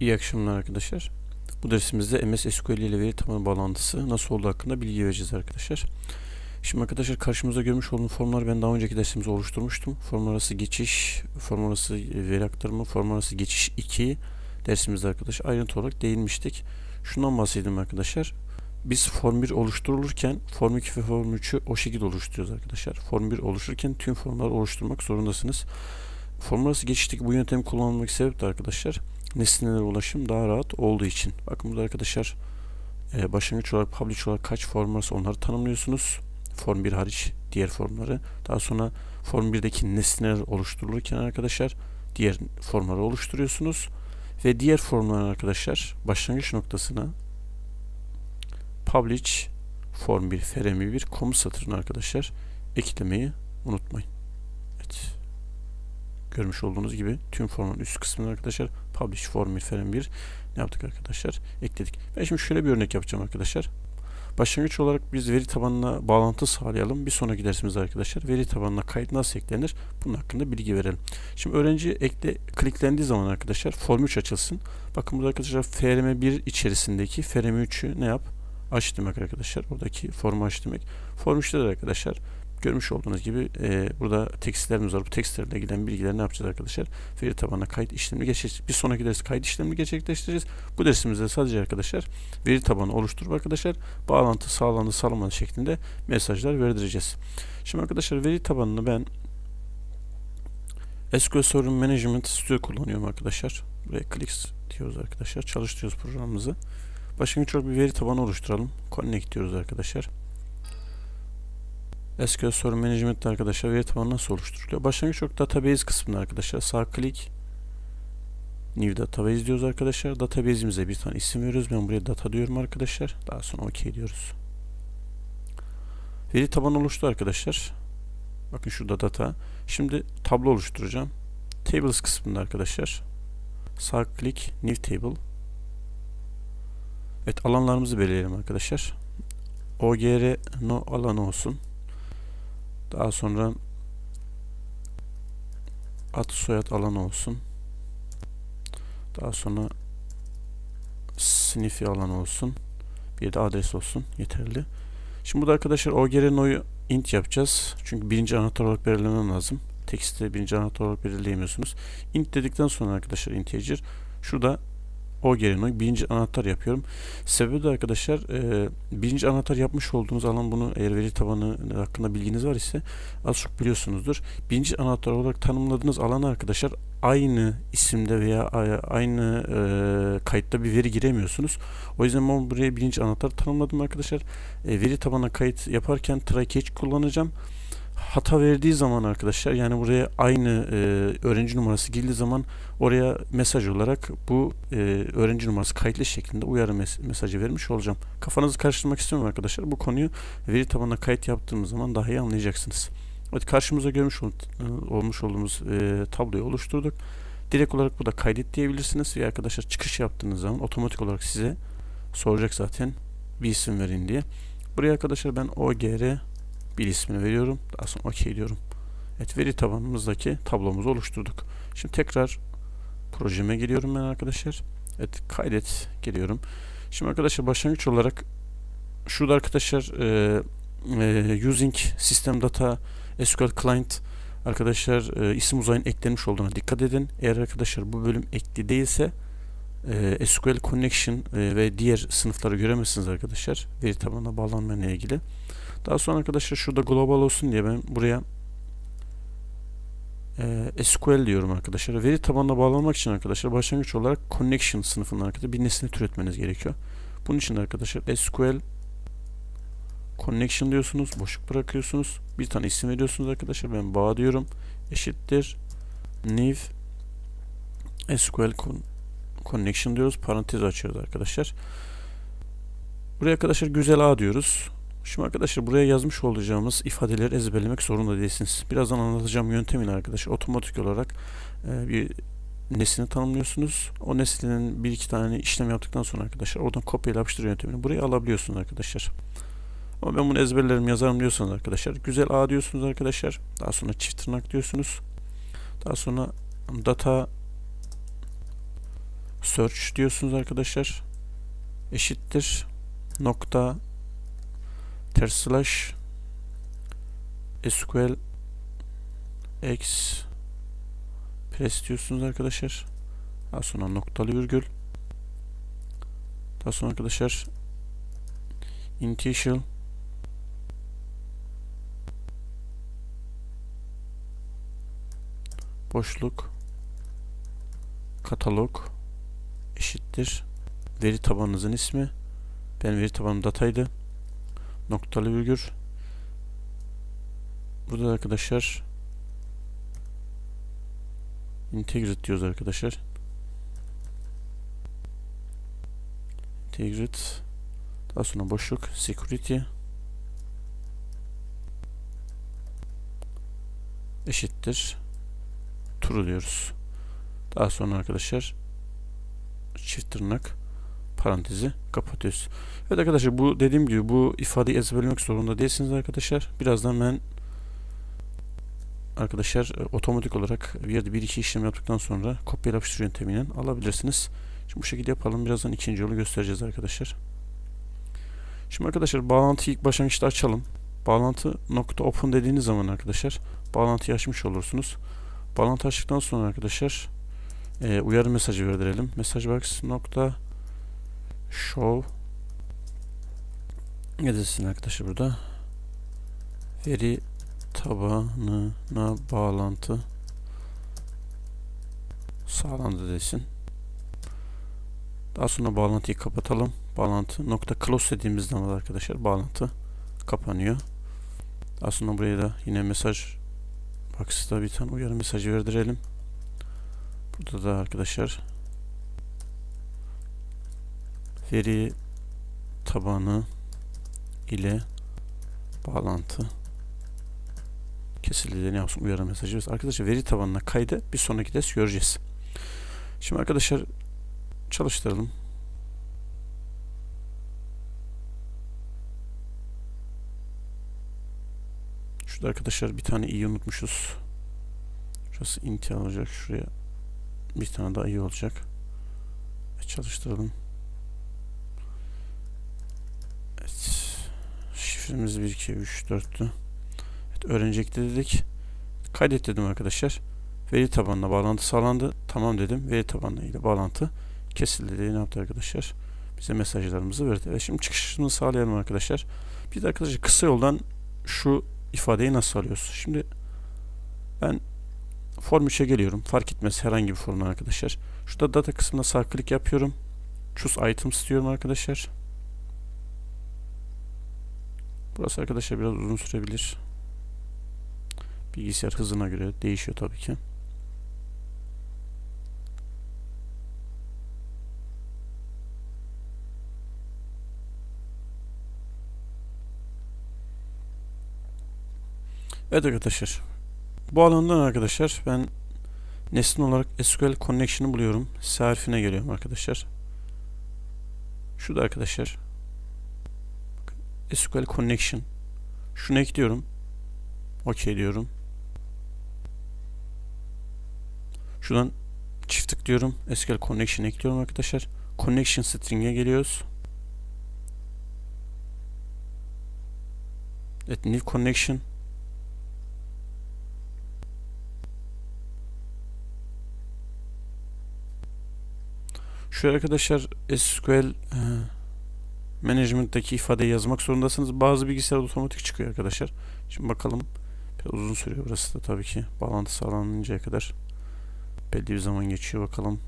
İyi akşamlar arkadaşlar. Bu dersimizde MS SQL ile veri tabanı bağlantısı nasıl olduğu hakkında bilgi vereceğiz arkadaşlar. Şimdi arkadaşlar karşımızda görmüş olduğum formları ben daha önceki dersimizde oluşturmuştum. Form arası geçiş, form arası veri aktarımı, form arası geçiş 2 dersimizde arkadaşlar ayrıntı olarak değinmiştik. Şundan bahsedeyim arkadaşlar. Biz form 1 oluşturulurken form 2 ve form 3'ü o şekilde oluşturuyoruz arkadaşlar. Form 1 oluştururken tüm formları oluşturmak zorundasınız. Form arası geçişteki bu yöntemi kullanmak sebep de arkadaşlar nesnelere ulaşım daha rahat olduğu için. Bakın burada arkadaşlar e, başlangıç olarak publish olarak kaç form varsa onları tanımlıyorsunuz. Form 1 hariç diğer formları. Daha sonra form 1'deki nesneler oluşturulurken arkadaşlar diğer formları oluşturuyorsunuz. Ve diğer formların arkadaşlar başlangıç noktasına publish form 1 frm 1 komut satırını arkadaşlar eklemeyi unutmayın. Görmüş olduğunuz gibi tüm formun üst kısmını arkadaşlar publish form 1 frm 1 ne yaptık arkadaşlar? Ekledik. Ben şimdi şöyle bir örnek yapacağım arkadaşlar. Başlangıç olarak biz veri tabanına bağlantı sağlayalım. Bir sonraki dersimizde arkadaşlar veri tabanına kayıt nasıl eklenir? Bunun hakkında bilgi verelim. Şimdi öğrenci ekle kliklendiği zaman arkadaşlar form 3 açılsın. Bakın burada arkadaşlar FRM1 içerisindeki FRM3'ü ne yap? Aç demek arkadaşlar. Oradaki formu aç demek. Form 3'te de arkadaşlar görmüş olduğunuz gibi e, burada tekstlerimiz var. Bu tekstlerle giden bilgileri ne yapacağız arkadaşlar? Veri tabanına kayıt işlemini geçeceğiz. Bir sonraki ders kayıt işlemini gerçekleştireceğiz. Bu dersimizde sadece arkadaşlar veri tabanı oluşturup arkadaşlar bağlantı sağlandı sağlamadı şeklinde mesajlar verdireceğiz. Şimdi arkadaşlar veri tabanını ben SQL Server Management Studio kullanıyorum arkadaşlar. Buraya clicks diyoruz arkadaşlar. Çalıştırıyoruz programımızı. Başlangıç olarak bir veri tabanı oluşturalım. Connect diyoruz arkadaşlar. SQL Server Management arkadaşlar veri tabanı nasıl oluşturuluyor? Başlangıç olarak database kısmında arkadaşlar sağ klik New Database diyoruz arkadaşlar. Database'imize bir tane isim veriyoruz. Ben buraya data diyorum arkadaşlar. Daha sonra OK diyoruz. Veri tabanı oluştu arkadaşlar. Bakın şurada data. Şimdi tablo oluşturacağım. Tables kısmında arkadaşlar. Sağ klik New Table. Evet alanlarımızı belirleyelim arkadaşlar. OGR no alanı olsun. Daha sonra ad soyad alanı olsun. Daha sonra snifi alanı olsun. Bir de adres olsun. Yeterli. Şimdi burada arkadaşlar OGR no'yu int yapacağız. Çünkü birinci anahtar olarak belirlemem lazım. Teksti birinci anahtar olarak belirleyemiyorsunuz. Int dedikten sonra arkadaşlar integer şurada o geri birinci anahtar yapıyorum. Sebebi de arkadaşlar e, birinci anahtar yapmış olduğunuz alan bunu eğer veri tabanı hakkında bilginiz var ise az çok biliyorsunuzdur. Birinci anahtar olarak tanımladığınız alan arkadaşlar aynı isimde veya aynı e, kayıtta bir veri giremiyorsunuz. O yüzden ben buraya birinci anahtar tanımladım arkadaşlar. E, veri tabanına kayıt yaparken catch kullanacağım hata verdiği zaman arkadaşlar yani buraya aynı e, öğrenci numarası girdiği zaman oraya mesaj olarak bu e, öğrenci numarası kayıtlı şeklinde uyarı mes mesajı vermiş olacağım. Kafanızı karıştırmak istemiyorum arkadaşlar. Bu konuyu veri tabanına kayıt yaptığımız zaman daha iyi anlayacaksınız. Evet karşımıza görmüş ol, olmuş olduğumuz e, tabloyu oluşturduk. Direkt olarak burada kaydet diyebilirsiniz ve arkadaşlar çıkış yaptığınız zaman otomatik olarak size soracak zaten bir isim verin diye. Buraya arkadaşlar ben OGR bir ismini veriyorum. Daha sonra OK diyorum. Evet veri tabanımızdaki tablomuzu oluşturduk. Şimdi tekrar projeme geliyorum ben arkadaşlar. Evet kaydet geliyorum. Şimdi arkadaşlar başlangıç olarak şurada arkadaşlar e, e, using system data SQL client arkadaşlar e, isim uzayın eklenmiş olduğuna dikkat edin. Eğer arkadaşlar bu bölüm ekli değilse e, SQL connection e, ve diğer sınıfları göremezsiniz arkadaşlar. Veri tabanına bağlanmayla ilgili. Daha sonra arkadaşlar şurada global olsun diye ben buraya e, SQL diyorum arkadaşlar. Veri tabanına bağlanmak için arkadaşlar başlangıç olarak connection sınıfından arkadaşlar bir nesne türetmeniz gerekiyor. Bunun için arkadaşlar SQL connection diyorsunuz. Boşluk bırakıyorsunuz. Bir tane isim veriyorsunuz arkadaşlar. Ben bağ diyorum. Eşittir new SQL connection diyoruz. Parantez açıyoruz arkadaşlar. Buraya arkadaşlar güzel A diyoruz. Şimdi arkadaşlar buraya yazmış olacağımız ifadeleri ezberlemek zorunda değilsiniz. Birazdan anlatacağım yöntemin arkadaşlar otomatik olarak e, bir nesne tanımlıyorsunuz. O nesnenin bir iki tane işlem yaptıktan sonra arkadaşlar oradan kopya yapıştır yöntemini buraya alabiliyorsunuz arkadaşlar. Ama ben bunu ezberlerim yazarım diyorsanız arkadaşlar güzel A diyorsunuz arkadaşlar. Daha sonra çift tırnak diyorsunuz. Daha sonra data search diyorsunuz arkadaşlar. Eşittir nokta ters slash SQL x press diyorsunuz arkadaşlar. Daha sonra noktalı virgül. Daha sonra arkadaşlar initial. Boşluk. Katalog eşittir. Veri tabanınızın ismi. Ben veri tabanım dataydı noktalı virgül. Burada arkadaşlar integrate diyoruz arkadaşlar. İntegrate. Daha sonra boşluk security. Eşittir. True diyoruz. Daha sonra arkadaşlar çift tırnak parantezi kapatıyoruz. Evet arkadaşlar bu dediğim gibi bu ifadeyi ezberlemek zorunda değilsiniz arkadaşlar. Birazdan ben arkadaşlar e, otomatik olarak bir yerde bir iki işlem yaptıktan sonra kopya yapıştır yöntemiyle alabilirsiniz. Şimdi bu şekilde yapalım. Birazdan ikinci yolu göstereceğiz arkadaşlar. Şimdi arkadaşlar bağlantıyı ilk başlangıçta açalım. Bağlantı nokta open dediğiniz zaman arkadaşlar bağlantıyı açmış olursunuz. Bağlantı açtıktan sonra arkadaşlar e, uyarı mesajı verdirelim. Messagebox nokta show ne desin arkadaşlar burada veri tabanına bağlantı sağlandı desin. Daha sonra bağlantıyı kapatalım. Bağlantı nokta close dediğimiz zaman arkadaşlar bağlantı kapanıyor. Daha sonra buraya da yine mesaj box'ta bir tane uyarı mesajı verdirelim. Burada da arkadaşlar veri tabanı ile bağlantı kesildi ne yapsın uyarı mesajı. Arkadaşlar veri tabanına kaydı bir sonraki ders göreceğiz. Şimdi arkadaşlar çalıştıralım. Şurada arkadaşlar bir tane i unutmuşuz. Şurası inti olacak. Şuraya bir tane daha i olacak. Çalıştıralım. Evet. Şifremiz 1, 2, 3, 4'tü. Evet, öğrenecekti dedik. Kaydet dedim arkadaşlar. Veri tabanına bağlantı sağlandı. Tamam dedim. Veri tabanına ile bağlantı kesildi dedi. Ne yaptı arkadaşlar? Bize mesajlarımızı verdi. Ve şimdi çıkışını sağlayalım arkadaşlar. Biz arkadaşlar kısa yoldan şu ifadeyi nasıl alıyoruz? Şimdi ben form 3'e geliyorum. Fark etmez herhangi bir formdan arkadaşlar. Şurada data kısmına sağ klik yapıyorum. Choose items diyorum arkadaşlar. Burası arkadaşlar biraz uzun sürebilir. Bilgisayar hızına göre değişiyor tabii ki. Evet arkadaşlar. Bu alandan arkadaşlar ben nesne olarak SQL Connection'ı buluyorum. S harfine geliyorum arkadaşlar. Şurada arkadaşlar. SQL Connection. Şunu ekliyorum. OK diyorum. Şuradan çift tıklıyorum. SQL Connection ekliyorum arkadaşlar. Connection string'e geliyoruz. Evet, new connection Şu arkadaşlar SQL management'taki ifadeyi yazmak zorundasınız. Bazı bilgisayarda otomatik çıkıyor arkadaşlar. Şimdi bakalım. Biraz uzun sürüyor burası da tabii ki. Bağlantı sağlanıncaya kadar. Belli bir zaman geçiyor bakalım.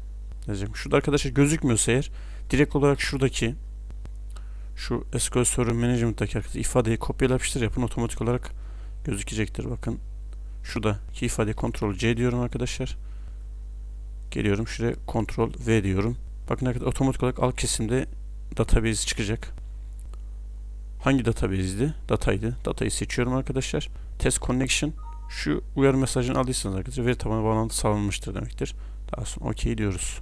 Yazacak. Şurada arkadaşlar gözükmüyorsa eğer direkt olarak şuradaki şu SQL Server Management'taki ifadeyi kopyala yapıştır yapın otomatik olarak gözükecektir. Bakın şuradaki ifadeyi Ctrl C diyorum arkadaşlar. Geliyorum şuraya Ctrl V diyorum. Bakın arkadaşlar otomatik olarak alt kesimde database çıkacak. Hangi database'di? Dataydı. Datayı seçiyorum arkadaşlar. Test connection. Şu uyarı mesajını aldıysanız arkadaşlar veri tabanı bağlantı sağlanmıştır demektir. Daha sonra OK diyoruz.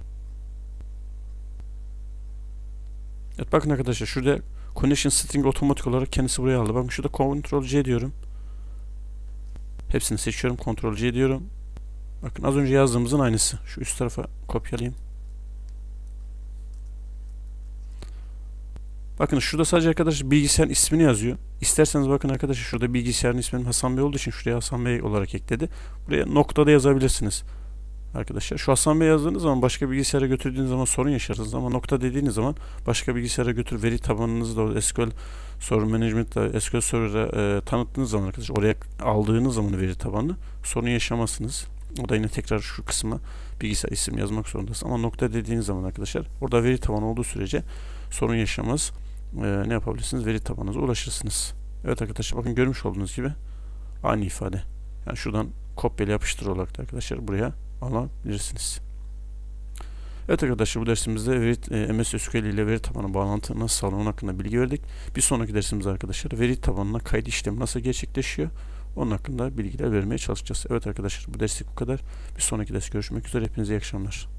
Evet bakın arkadaşlar şurada connection string otomatik olarak kendisi buraya aldı. Bakın şurada Ctrl C diyorum. Hepsini seçiyorum. Ctrl C diyorum. Bakın az önce yazdığımızın aynısı. Şu üst tarafa kopyalayayım. Bakın şurada sadece arkadaşlar bilgisayarın ismini yazıyor. İsterseniz bakın arkadaşlar şurada bilgisayarın isminin Hasan Bey olduğu için şuraya Hasan Bey olarak ekledi. Buraya nokta da yazabilirsiniz. Arkadaşlar şu Hasan Bey yazdığınız zaman başka bilgisayara götürdüğünüz zaman sorun yaşarsınız ama nokta dediğiniz zaman başka bilgisayara götür veri tabanınızı da orada SQL Server Management'ta SQL Server'a e, tanıttığınız zaman arkadaşlar oraya aldığınız zaman veri tabanını sorun yaşamazsınız. O da yine tekrar şu kısma bilgisayar isim yazmak zorundasınız. Ama nokta dediğiniz zaman arkadaşlar orada veri tabanı olduğu sürece sorun yaşamaz. E, ne yapabilirsiniz? Veri tabanınıza ulaşırsınız. Evet arkadaşlar bakın görmüş olduğunuz gibi aynı ifade. Yani şuradan kopyala yapıştır olarak da arkadaşlar buraya alabilirsiniz. Evet arkadaşlar bu dersimizde veri, e, MS SQL ile veri tabanı bağlantı nasıl sağlanır onun hakkında bilgi verdik. Bir sonraki dersimizde arkadaşlar veri tabanına kayıt işlemi nasıl gerçekleşiyor onun hakkında bilgiler vermeye çalışacağız. Evet arkadaşlar bu derslik bu kadar. Bir sonraki ders görüşmek üzere. Hepinize iyi akşamlar.